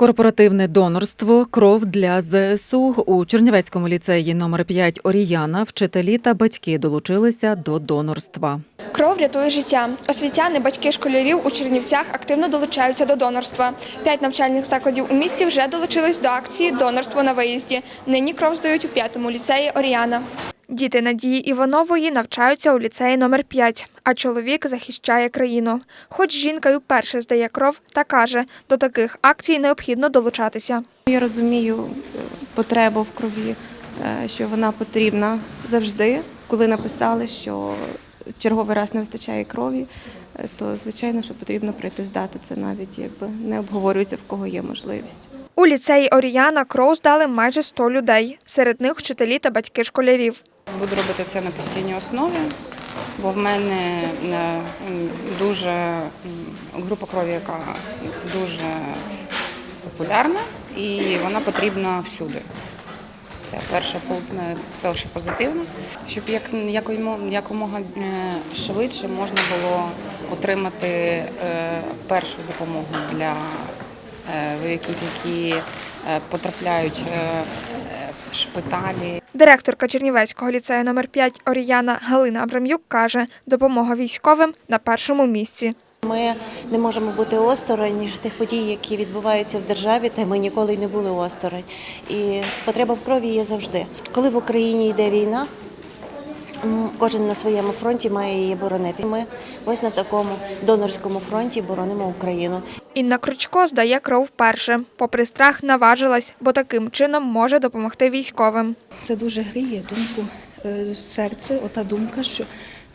Корпоративне донорство кров для ЗСУ у Чернівецькому ліцеї номер 5 Оріяна вчителі та батьки долучилися до донорства. Кров рятує життя. Освітяни, батьки школярів у Чернівцях активно долучаються до донорства. П'ять навчальних закладів у місті вже долучились до акції Донорство на виїзді. Нині кров здають у п'ятому ліцеї Оріана. Діти Надії Іванової навчаються у ліцеї номер 5 а чоловік захищає країну. Хоч жінка й вперше здає кров та каже, до таких акцій необхідно долучатися. Я розумію е, потребу в крові, е, що вона потрібна завжди. Коли написали, що черговий раз не вистачає крові, е, то звичайно, що потрібно прийти здати. Це навіть якби не обговорюється в кого є можливість. У ліцеї Оріяна кров здали майже 100 людей. Серед них вчителі та батьки школярів. Буду робити це на постійній основі, бо в мене е, дуже група крові, яка дуже популярна і вона потрібна всюди. Це перше, пол- е, перше позитивне, щоб як, якомога е, швидше можна було отримати першу допомогу для вояків, які потрапляють в шпиталі Директорка Чернівецького ліцею номер 5 Оріяна Галина Абрам'юк каже, допомога військовим на першому місці. Ми не можемо бути осторонь тих подій, які відбуваються в державі, та ми ніколи й не були осторонь. І потреба в крові є завжди. Коли в Україні йде війна, кожен на своєму фронті має її боронити. Ми ось на такому донорському фронті боронимо Україну. Інна Кручко здає кров вперше. Попри страх, наважилась, бо таким чином може допомогти військовим. Це дуже гріє думку е, серце, ота думка, що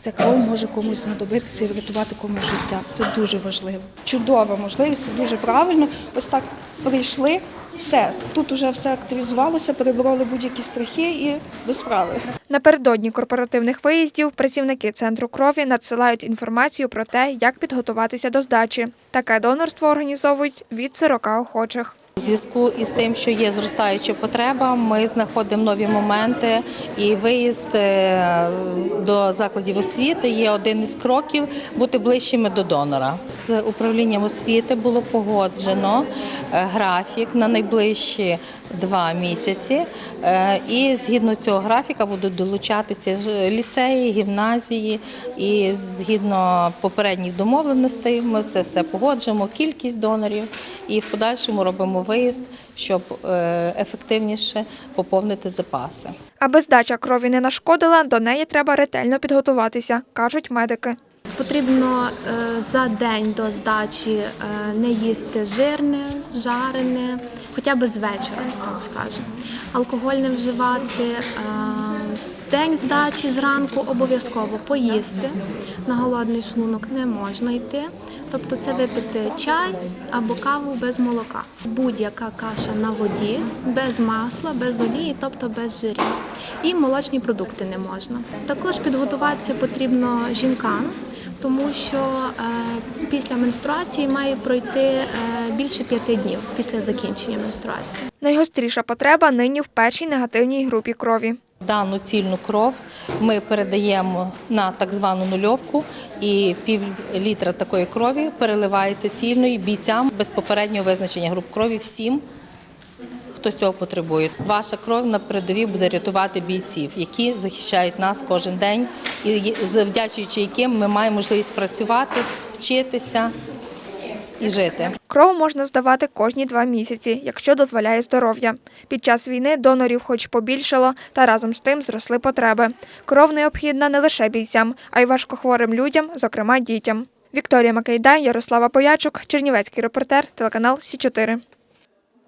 ця кров може комусь знадобитися і врятувати комусь життя. Це дуже важливо. Чудова можливість, це дуже правильно. Ось так прийшли, все. Тут уже все активізувалося, перебороли будь-які страхи і до справи. Напередодні корпоративних виїздів працівники центру крові надсилають інформацію про те, як підготуватися до здачі. Таке донорство організовують від 40 охочих. Зв'язку із тим, що є зростаюча потреба, ми знаходимо нові моменти, і виїзд е, до закладів освіти є один із кроків бути ближчими до донора. З управлінням освіти було погоджено е, графік на найближчі два місяці. Е, І згідно цього графіка будуть долучатися ліцеї, гімназії. І згідно попередніх домовленостей, ми це все погоджуємо, кількість донорів і в подальшому робимо виїзд, щоб е, ефективніше поповнити запаси. Аби здача крові не нашкодила, до неї треба ретельно підготуватися, кажуть медики. Потрібно е, за день до здачі е, не їсти жирне, жарене, хоча б з вечора, так скажемо. Алкоголь не вживати. е, В день здачі зранку обов'язково поїсти. На голодний шлунок не можна йти. Тобто це випити чай або каву без молока. Будь-яка каша на воді, без масла, без олії, тобто без жирів. І молочні продукти не можна. Також підготуватися потрібно жінкам, тому що е, після менструації має пройти е, більше п'яти днів після закінчення менструації. Найгостріша потреба нині в першій негативній групі крові. Дану цільну кров ми передаємо на так звану нульовку, і пів літра такої крові переливається цільною бійцям без попереднього визначення груп крові всім. Хто цього потребує, ваша кров на передовій буде рятувати бійців, які захищають нас кожен день, і завдячуючи яким ми маємо можливість працювати, вчитися і жити. Кров можна здавати кожні два місяці, якщо дозволяє здоров'я. Під час війни донорів хоч побільшало, та разом з тим зросли потреби. Кров необхідна не лише бійцям, а й важкохворим людям, зокрема дітям. Вікторія Макейдай, Ярослава Поячук, Чернівецький репортер, телеканал Сі 4